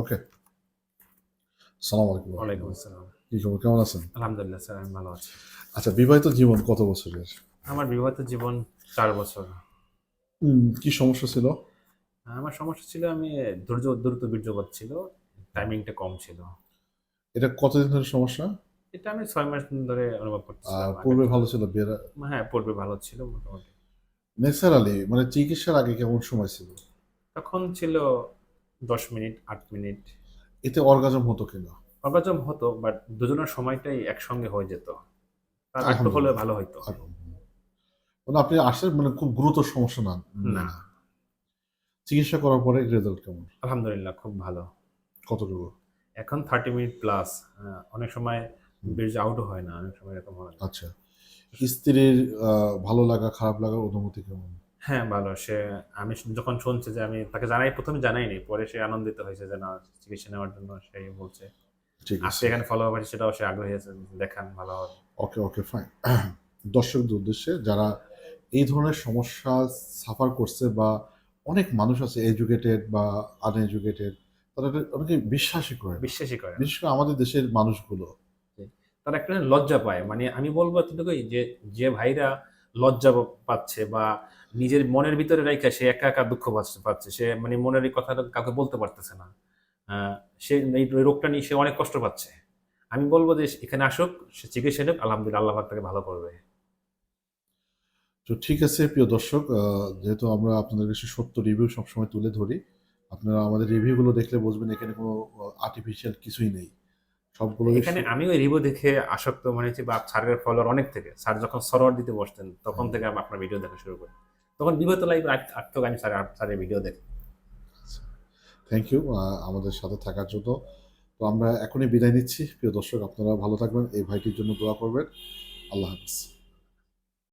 ওকে। সালাম আলাইকুম ওয়ালাইকুম আসসালাম। কি খবর? কেমন আছেন? আলহামদুলিল্লাহ স্যার আমি ভালো আছি। আচ্ছা বিবাহিত জীবন কত বছরের? আমার বিবাহিত জীবন চার বছর। কি সমস্যা ছিল? আমার সমস্যা ছিল আমি ধৈর্য দ্রুত বীর্যপাত ছিল টাইমিংটা কম ছিল। এটা কতদিন ধরে সমস্যা? এটা আমি ছয় মাস ধরে অনুভব আর পূর্বে ভালো ছিল বিয়ের হ্যাঁ পূর্বে ভালো ছিল মোটামুটি। ন্যাচারালি মানে চিকিৎসার আগে কেমন সময় ছিল? তখন ছিল দশ মিনিট আট মিনিট। এতে অর্গাজম হতো কিনা? অর্গাজম হতো বাট দুজনের সময়টাই একসঙ্গে হয়ে যেত। তার একটু হলে ভালো হতো আর মানে আপনি আসলে মানে খুব গুরুতর সমস্যা না না। চিকিৎসা করার পরে রেজাল্ট কেমন? আলহামদুলিল্লাহ খুব ভালো। কতটুকু? এখন থার্টি মিনিট প্লাস অনেক সময় বীর্য আউটও হয় না অনেক সময় এরকম হয়। আচ্ছা। স্ত্রীর ভালো লাগা খারাপ লাগার অনুমতি কেমন? হ্যাঁ ভালো। সে আমি যখন শুনছে যে আমি তাকে জানাই প্রথমে জানাইনি পরে সে আনন্দিত হয়েছে যে না চিকিৎসা নেওয়ার জন্য সে বলছে। ঠিক আছে। এখানে ফলো আপ আছে সেটাও সে আগ্রহী আছে দেখান ভালো হবে। ওকে ওকে ফাইন দর্শকদের উদ্দেশ্যে যারা এই ধরনের সমস্যা সাফার করছে বা অনেক মানুষ আছে এডুকেটেড বা আনএডুকেটেড তারা অনেকে বিশ্বাসই করে বিশ্বাসই করে বিশেষ করে আমাদের দেশের মানুষগুলো। তারা একটা লজ্জা পায়। মানে আমি বলব এতটুকুই যে যে ভাইরা লজ্জা পাচ্ছে বা নিজের মনের ভিতরে রেখে সে একা একা দুঃখ পাচ্ছে সে মানে মনের এই কথাটা কাউকে বলতে পারতেছে না। সে এই রোগটা নিয়ে সে অনেক কষ্ট পাচ্ছে। আমি বলব যে এখানে আসুক, সে চিকিৎসা নেব আলহামদুলিল্লাহ আল্লাহ তাকে ভালো করবে। তো ঠিক আছে, প্রিয় দর্শক যেহেতু আমরা আপনাদের কাছে সত্য রিভিউ সবসময় তুলে ধরি, আপনারা আমাদের রিভিউগুলো দেখলে বুঝবেন এখানে কোনো আর্টিফিশিয়াল কিছুই নেই। সবগুলো এখানে আমিও রিভিউ দেখে আসক্ত মনে হচ্ছে বা স্যারের ফলোয়ার অনেক থেকে। স্যার যখন সরোয়ার দিতে বসতেন তখন থেকে আমি আপনার ভিডিও দেখা শুরু করি। তখন বিগত লাইভ আট থেকে আমি স্যারের স্যারের ভিডিও দেখি। থ্যাংক ইউ আমাদের সাথে থাকার জন্য। তো আমরা এখনই বিদায় নিচ্ছি। প্রিয় দর্শক আপনারা ভালো থাকবেন। এই ভাইটির জন্য দোয়া করবেন। আল্লাহ হাফিজ।